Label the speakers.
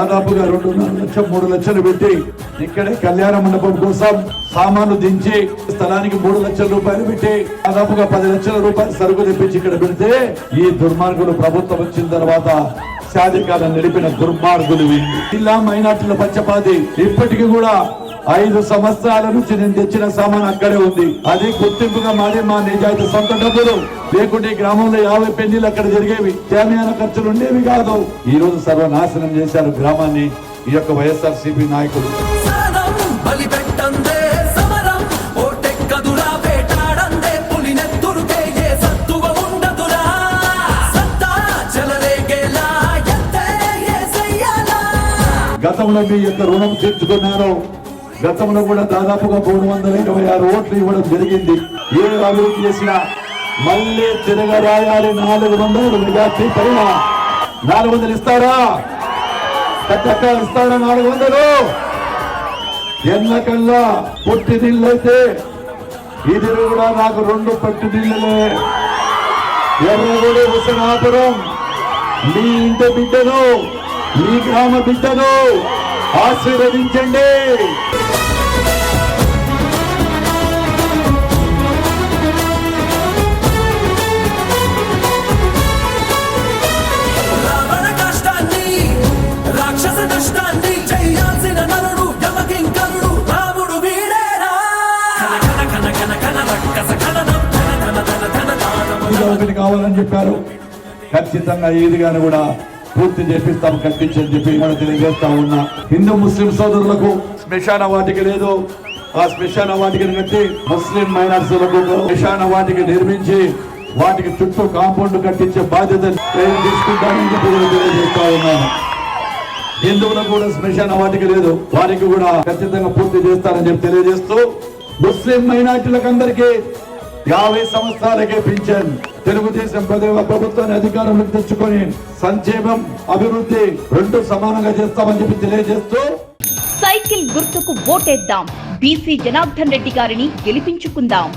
Speaker 1: లక్షం మూడు లక్షలు పెట్టి ఇక్కడే కళ్యాణ మండపం కోసం సామాను దించి స్థలానికి మూడు లక్షల రూపాయలు పెట్టి దాదాపుగా పది లక్షల రూపాయలు సరుకు తెప్పించి ఇక్కడ పెడితే ఈ దుర్మార్గుడు ప్రభుత్వం వచ్చిన తర్వాత శాధికాలం నడిపిన దుర్మార్గులు జిల్లా మైనార్టీల పచ్చపాతి ఇప్పటికీ కూడా ఐదు సంవత్సరాల నుంచి నేను తెచ్చిన సామాన్ అక్కడే ఉంది. అది గుర్తింపుగా మాది మా నిజాయితీ సొంత డబ్బులు. లేకుంటే గ్రామంలో యాభై పెళ్ళిళ్ళు అక్కడ జరిగేవి. జామీయాన ఖర్చులు ఉండేవి కాదు. ఈ రోజు సర్వనాశనం చేశారు గ్రామాన్ని ఈ యొక్క వైఎస్ఆర్ సిపి
Speaker 2: ఏసయ్యాలా
Speaker 1: గతంలో మీ యొక్క రుణం తీర్చుకున్నారు. గతంలో కూడా దాదాపుగా మూడు వందల ఇరవై ఆరు ఓట్లు ఇవ్వడం జరిగింది. ఏ అభివృద్ధి చేసినా మళ్ళీ తిరగరాయాలి నాలుగు వందలు మెజార్టీ పైన. నాలుగు వందలు ఇస్తారా? కట్టక్క ఇస్తారా నాలుగు వందలు? ఎన్నకల్లా పుట్టి నీళ్ళైతే ఇది కూడా నాకు రెండు పట్టు నీళ్ళలే ఎర్రగొడి ఉసనాపురం మీ ఇంటి బిడ్డను మీ గ్రామ బిడ్డను ఆశీర్వదించండి.
Speaker 2: దానముల
Speaker 1: ఒకటి కావాలని చెప్పారు. ఖచ్చితంగా ఈదిగాను కూడా పూర్తి చేపిస్తాం కట్టించని చెప్పి కూడా తెలియజేస్తా ఉన్నా. హిందూ ముస్లిం సోదరులకు శ్మశాన వాటికి లేదు. ఆ శ్మశాన వాటికను కట్టి ముస్లిం మైనార్టీలకు శ్మశాన వాటికి నిర్మించి వాటికి చుట్టూ కాంపౌండ్ కట్టించే బాధ్యత తీసుకుంటామని చెప్పి తెలియజేస్తా ఉన్నాను హిందువులకు కూడా శ్మశాన వాటికి లేదు. వారికి కూడా ఖచ్చితంగా పూర్తి చేస్తారని చెప్పి తెలియజేస్తూ ముస్లిం మైనార్టీలకు అందరికీ యాభై సంవత్సరాలకే పింఛన్. తెలుగుదేశం ప్రజల ప్రభుత్వాన్ని అధికారంలోకి తెచ్చుకొని సంక్షేమం అభివృద్ధి రెండు సమానంగా చేస్తామని చెప్పి తెలియజేస్తూ
Speaker 3: సైకిల్ గుర్తుకు ఓటేద్దాం. బీసీ జనార్దన్ రెడ్డి గారిని గెలిపించుకుందాం.